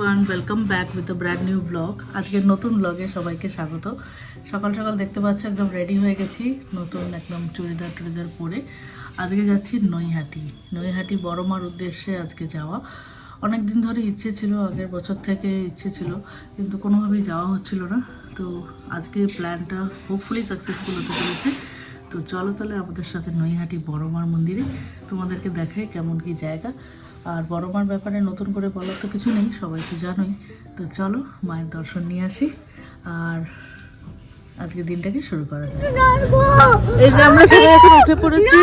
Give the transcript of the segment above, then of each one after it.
Everyone welcome back with a brand new blog আজকের নতুন ব্লগে সবাইকে স্বাগত। সকাল সকাল দেখতে পাচ্ছ একদম রেডি হয়ে গেছি, নতুন একদম চুড়িদার টুড়িদার পরে। আজকে যাচ্ছি নৈহাটি। নৈহাটি বড়মার উদ্দেশ্যে আজকে যাওয়া। অনেক দিন ধরে ইচ্ছে ছিল, আগের বছর থেকে ইচ্ছে ছিল, কিন্তু কোনোভাবেই যাওয়া হচ্ছিল না। তো আজকে প্ল্যানটা হোপফুলি সাকসেসফুল হতে চলেছে। তো চলো তাহলে আমাদের সাথে নৈহাটি বড়মার মন্দিরে তোমাদেরকে দেখাই কেমন কি জায়গা। আর বড়মার ব্যাপারে নতুন করে বলার তো কিছু নেই, সবাই তো জানোই। তো চলো, মায়ের দর্শন নিয়ে আসি। আর আজকে দিনটাকে শুরু করা যায় এই যে আমরা সবাই এখন উঠে পড়েছি।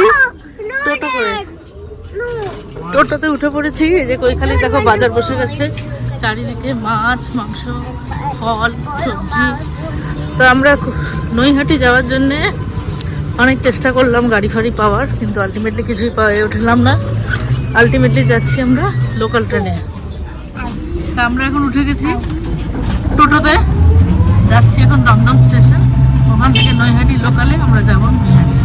টোটোতে উঠে পড়েছি। এই যে কৈখালি দেখো বাজার বসে গেছে। চারিদিকে মাছ, মাংস, ফল, সবজি। তো আমরা নৈহাটি যাওয়ার জন্যে অনেক চেষ্টা করলাম গাড়ি ফাড়ি পাওয়ার, কিন্তু আলটিমেটলি কিছুই পাওয়া উঠলাম না। আলটিমেটলি যাচ্ছি আমরা লোকাল ট্রেনে তা আমরা এখন উঠে গেছি টোটোতে। যাচ্ছি এখন দমদম স্টেশন ওখান থেকে নৈহাটি লোকালে আমরা যাব নৈহাটি।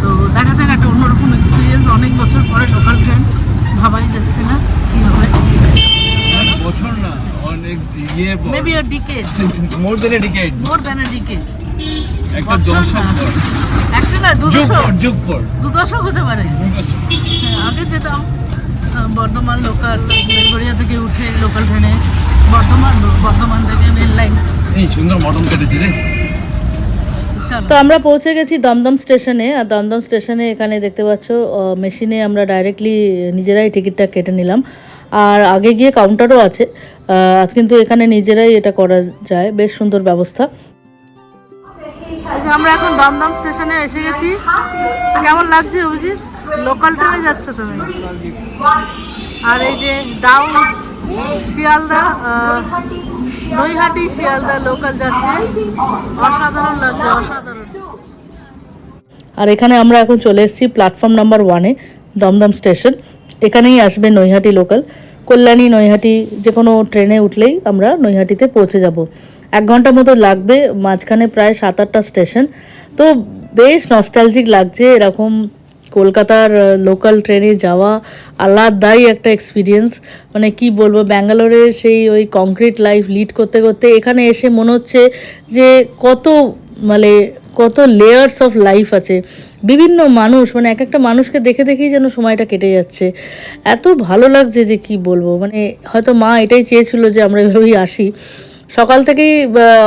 তো দেখা যাক একটা অন্যরকম এক্সপিরিয়েন্স অনেক বছর পরে লোকাল ট্রেন ভাবাই যাচ্ছে না কি হবে। বছর না অনেক ইয়ে maybe a decade more then a decade more than a decade একটা দশক একটা না হতে পারে। হ্যাঁ, আগে যেতাম বর্ধমান লোকাল বেলগড়িয়া থেকে উঠে লোকাল ট্রেনে বর্ধমান বর্ধমান থেকে মেল লাইন এই সুন্দর মটন কেটেছে রে। তো আমরা পৌঁছে গেছি দমদম স্টেশনে আর দমদম স্টেশনে এখানে দেখতে পাচ্ছ মেশিনে আমরা ডাইরেক্টলি নিজেরাই টিকিটটা কেটে নিলাম। আর আগে গিয়ে কাউন্টারও আছে। আজ কিন্তু এখানে নিজেরাই এটা করা যায়। বেশ সুন্দর ব্যবস্থা। আমরা এখন দমদম স্টেশনে এসে গেছি। কেমন লাগছে অভিজিৎ? লোকাল ট্রেনে যাচ্ছ তুমি? আর এই যে ডাউন শিয়ালদা নৈহাটি শিয়ালদা লোকাল যাচ্ছে। অসাধারণ লাগছে, অসাধারণ। আর এখানে আমরা এখন চলে এসেছি প্ল্যাটফর্ম নাম্বার ওয়ানে দমদম স্টেশন। এখানেই আসবে নৈহাটি লোকাল কল্যাণী নৈহাটি যে কোনো ট্রেনে উঠলেই আমরা নৈহাটিতে পৌঁছে যাব। এক ঘণ্টা মতো লাগবে, মাঝখানে প্রায় সাত আটটা স্টেশন। তো বেশ নস্টালজিক লাগছে এরকম কলকাতার লোকাল ট্রেনে যাওয়া আলাদাই একটা এক্সপিরিয়েন্স মানে কি বলব, ব্যাঙ্গালোরে সেই ওই কংক্রিট লাইফ লিড করতে করতে এখানে এসে মনে হচ্ছে যে কত মানে কত লেয়ার্স অফ লাইফ আছে। বিভিন্ন মানুষ মানে এক একটা মানুষকে দেখে দেখেই যেন সময়টা কেটে যাচ্ছে। এত ভালো লাগছে যে কি বলব মানে হয়তো মা এটাই চেয়েছিল যে আমরা এভাবেই আসি। সকাল থেকেই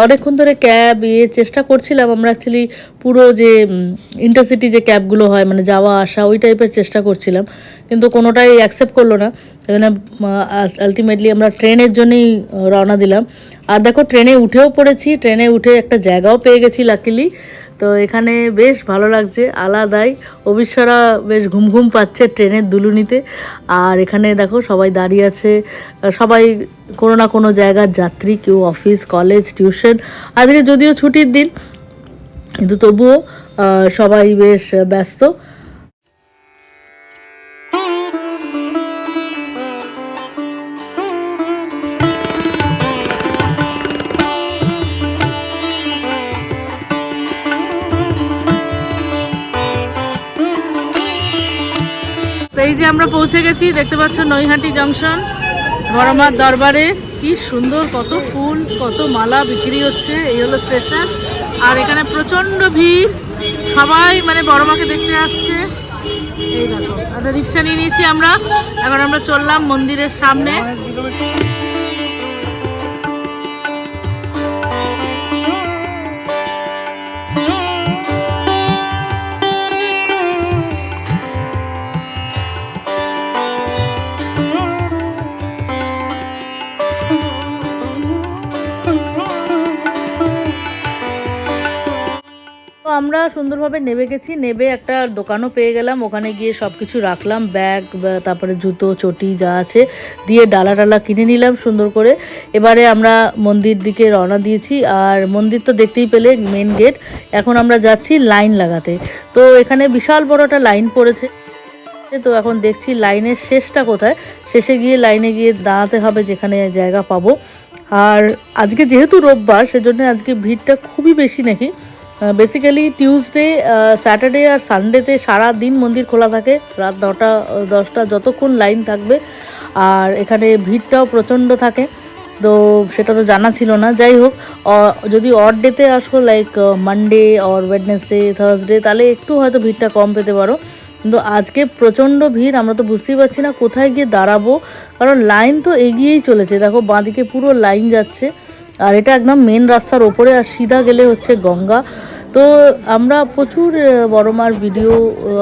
অনেকক্ষণ ধরে ক্যাব ইয়ে চেষ্টা করছিলাম আমরা অ্যাকচুয়ালি পুরো যে ইন্টারসিটি যে ক্যাবগুলো হয় মানে যাওয়া, আসা, ওই টাইপের চেষ্টা করছিলাম। কিন্তু কোনোটাই অ্যাকসেপ্ট করল না। এখানে আলটিমেটলি আমরা ট্রেনের জন্যই রওনা দিলাম। আর দেখো, ট্রেনে উঠেও পড়েছি। ট্রেনে উঠে একটা জায়গাও পেয়ে গেছি লাকিলি তো এখানে বেশ ভালো লাগছে, আলাদাই। অবিশ্বরা বেশ ঘুম ঘুম পাচ্ছে ট্রেনের দুলুনিতে। আর এখানে দেখো সবাই দাঁড়িয়ে আছে, সবাই কোনো না কোনো জায়গার যাত্রী, কেউ অফিস, কলেজ, টিউশন। আজকে যদিও ছুটির দিন, কিন্তু তবুও সবাই বেশ ব্যস্ত। এই যে আমরা পৌঁছে গেছি, দেখতে পাচ্ছ নৈহাটি জংশন, বড়মার দরবারে। কি সুন্দর, কত ফুল, কত মালা বিক্রি হচ্ছে, এই হলো স্টেশন। আর এখানে প্রচণ্ড ভিড়, সবাই মানে বড়মাকে দেখতে আসছে। এই দেখো রিক্সা নিয়ে নিয়েছি আমরা। এখন আমরা চললাম মন্দিরের সামনে। আমরা সুন্দরভাবে নেবে গেছি নেবে একটা দোকানও পেয়ে গেলাম। ওখানে গিয়ে সব কিছু রাখলাম, ব্যাগ তারপরে জুতো, চটি যা আছে দিয়ে ডালা ডালা কিনে নিলাম সুন্দর করে। এবারে আমরা মন্দির দিকে রওনা দিয়েছি, আর মন্দির তো দেখতেই পেলে মেন গেট এখন আমরা যাচ্ছি লাইন লাগাতে। তো এখানে বিশাল বড় একটা লাইন পড়েছে। তো এখন দেখছি লাইনের শেষটা কোথায়? শেষে গিয়ে লাইনে গিয়ে দাঁড়াতে হবে যেখানে জায়গা পাবো। আর আজকে যেহেতু রোববার, সেজন্য আজকে ভিড়টা খুবই বেশি নাকি? বেসিক্যালি টিউসডে স্যাটারডে আর সানডেতে সারা দিন মন্দির খোলা থাকে। রাত নটা দশটা যতক্ষণ লাইন থাকবে। আর এখানে ভিড়টাও প্রচণ্ড থাকে। তো সেটা তো জানা ছিল না। যাই হোক যদি অড ডেতে আসো like Monday or Wednesday Thursday তাহলে একটু হয়তো ভিড়টা কম পেতে পারো। কিন্তু আজকে প্রচণ্ড ভিড়, আমরা তো বুঝতেই পারছি না কোথায় গিয়ে দাঁড়াবো। কারণ লাইন তো এগিয়েই চলেছে। দেখো, বাঁদিকে পুরো লাইন যাচ্ছে। আর এটা একদম মেন রাস্তার ওপরে আর সিধা গেলে হচ্ছে গঙ্গা। তো আমরা প্রচুর বড় মার ভিডিও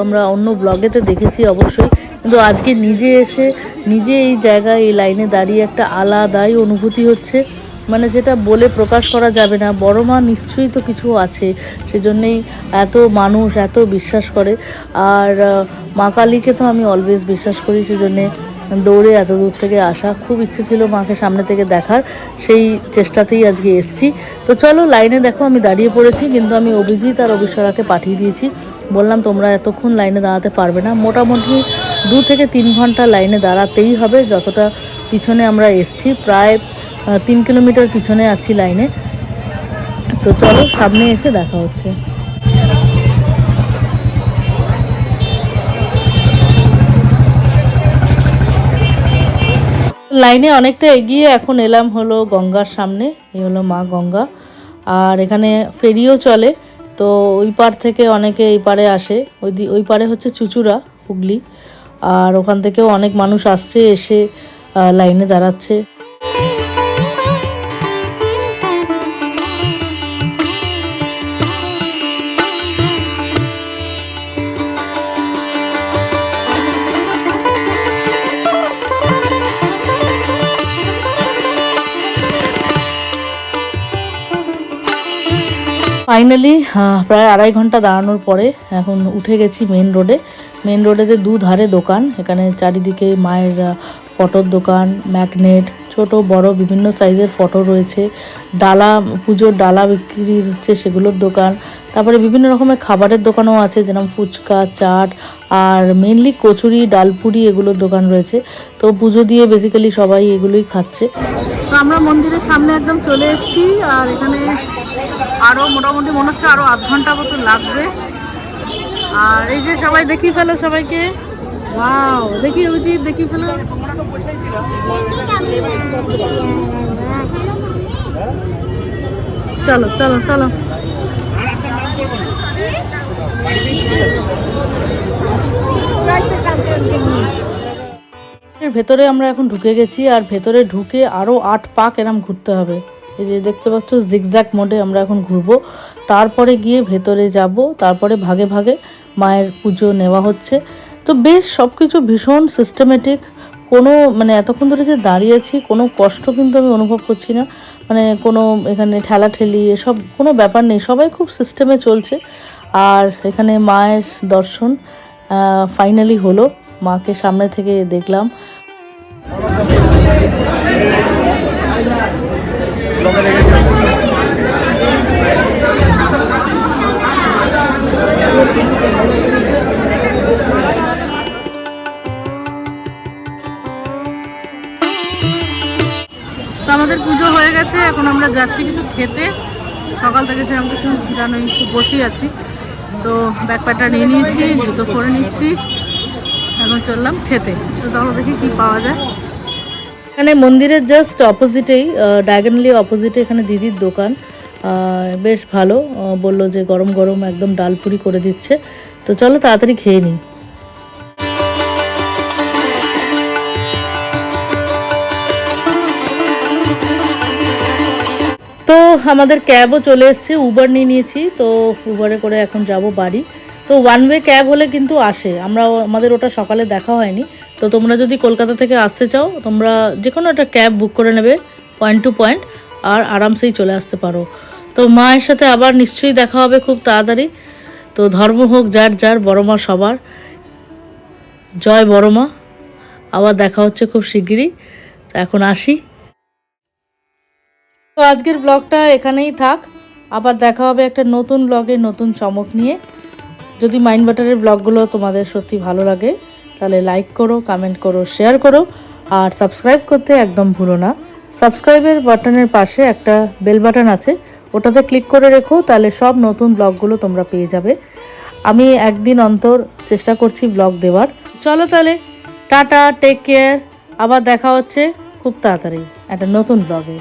আমরা অন্য ব্লগেতে দেখেছি অবশ্যই। কিন্তু আজকে নিজে এসে, নিজে এই জায়গায়, এই লাইনে দাঁড়িয়ে একটা আলাদাই অনুভূতি হচ্ছে। মানে সেটা বলে প্রকাশ করা যাবে না। বড় মা নিশ্চয়ই তো কিছু আছে। সেজন্যই এত মানুষ, এত বিশ্বাস করে। আর মা কালীকে তো আমি অলওয়েজ বিশ্বাস করি, সেজন্যে দৌড়ে এত দূর থেকে আসা খুব ইচ্ছে ছিল মাকে সামনে থেকে দেখার। সেই চেষ্টাতেই আজকে এসছি। তো চলো লাইনে দেখো, আমি দাঁড়িয়ে পড়েছি, কিন্তু আমি অভিজিৎ আর অবিশ্বরাকে পাঠিয়ে দিয়েছি। বললাম, তোমরা এতক্ষণ লাইনে দাঁড়াতে পারবে না। মোটামুটি দু থেকে তিন ঘণ্টা লাইনে দাঁড়াতেই হবে। যতটা পিছনে আমরা এসছি, প্রায় তিন কিলোমিটার পিছনে আছি লাইনে। তো চলো সামনে এসে দেখা হচ্ছে। লাইনে অনেকটা এগিয়ে এখন এলাম হলো গঙ্গার সামনে, এই হলো মা গঙ্গা। আর এখানে ফেরিও চলে, তো ওই পার থেকে অনেকে এই পারে আসে। ওই ওই পারে হচ্ছে চুচুড়া, হুগলি। আর ওখান থেকেও অনেক মানুষ আসছে, এসে লাইনে দাঁড়াচ্ছে। ফাইনালি প্রায় আড়াই ঘণ্টা দাঁড়ানোর পরে এখন উঠে গেছি মেন রোডে মেন রোডেতে দু ধারে দোকান, এখানে চারিদিকে মায়ের ফটোর দোকান ম্যাগনেট ছোট, বড়, বিভিন্ন সাইজের ফটো রয়েছে। ডালা, পুজোর ডালা বিক্রি হচ্ছে সেগুলোর দোকান। তারপরে বিভিন্ন রকমের খাবারের দোকানও আছে, যেরকম ফুচকা, চাট, আর মেনলি কচুরি, ডালপুরি এগুলোর দোকান রয়েছে। তো পুজো দিয়ে বেসিক্যালি সবাই এগুলোই খাচ্ছে। আমরা মন্দিরের সামনে একদম চলে এসেছি, আর এখানে আরও মোটামুটি মনে হচ্ছে আরও আধ ঘণ্টা মতো লাগবে। আর এই যে সবাই দেখি ফেলো সবাইকে। ওয়াও, দেখি অভিজিৎ, দেখি ফেলো। চলো চলো চলো। ভেতরে আমরা এখন ঢুকে গেছি, আর ভেতরে ঢুকে আরও আট পাক এরম ঘুরতে হবে। এই যে দেখতে পাচ্ছ জিগজ্যাক মোডে আমরা এখন ঘুরবো। তারপরে গিয়ে ভেতরে যাব, তারপরে ভাগে ভাগে মায়ের পুজো নেওয়া হচ্ছে। তো বেশ সব কিছু ভীষণ সিস্টেমেটিক কোনো মানে এতক্ষণ ধরে যে দাঁড়িয়েছি কোনো কষ্ট কিন্তু আমি অনুভব করছি না। মানে কোনো এখানে ঠেলাঠেলি, এসব কোনো ব্যাপার নেই, সবাই খুব সিস্টেমে চলছে। আর এখানে মায়ের দর্শন ফাইনালি হলো। মাকে সামনে থেকে দেখলাম। তো আমাদের পুজো হয়ে গেছে, এখন আমরা যাচ্ছি কিছু খেতে। সকাল থেকে সেরকম কিছু জানোই একটু বসেই আছি। তো ব্যাগপ্যাকটা নিয়ে নিয়েছি, জুতো পরে নিচ্ছি। এখন চললাম খেতে। তো তাহলে দেখি কি পাওয়া যায়। এখানে মন্দিরের জাস্ট অপোজিটেই ডায়াগনালি অপোজিটে এখানে দিদির দোকান। বেশ ভালো। বলল যে গরম গরম একদম ডালপুরি করে দিচ্ছে। তো চলো তাড়াতাড়ি খেয়ে নিই। তো আমাদের ক্যাবও চলে এসছে উবার নিয়ে নিয়েছি। তো উবারে করে এখন যাব বাড়ি। তো ওয়ান ওয়ে ক্যাব হলে কিন্তু আসে। আমরা আমাদের ওটা সকালে দেখা হয়নি। তো তোমরা যদি কলকাতা থেকে আসতে চাও, তোমরা যে কোনো একটা ক্যাব বুক করে নেবে পয়েন্ট টু পয়েন্ট আর আরামসেই চলে আসতে পারো। তো মায়ের সাথে আবার নিশ্চয়ই দেখা হবে খুব তাড়াতাড়ি। তো ধর্ম হোক, যার যার, বড় মা সবার। জয় বড় মা। আবার দেখা হচ্ছে খুব শিগগিরই। তো এখন আসি। তো আজকের ব্লগটা এখানেই থাক। আবার দেখা হবে একটা নতুন ব্লগে নতুন চমক নিয়ে। যদি মাইন্ড বাটারের ব্লগগুলো তোমাদের সত্যি ভালো লাগে তাহলে লাইক করো কমেন্ট করো শেয়ার করো, আর সাবস্ক্রাইব করতে একদম ভুলো না। সাবস্ক্রাইবের বাটনের পাশে একটা বেল বাটন আছে, ওটাতে ক্লিক করে রেখো, তাহলে সব নতুন ব্লগগুলো তোমরা পেয়ে যাবে। আমি একদিন অন্তর চেষ্টা করছি ব্লগ দেওয়ার। চলো তাহলে, টাটা টেক কেয়ার আবার দেখা হচ্ছে খুব তাড়াতাড়ি একটা নতুন ব্লগে।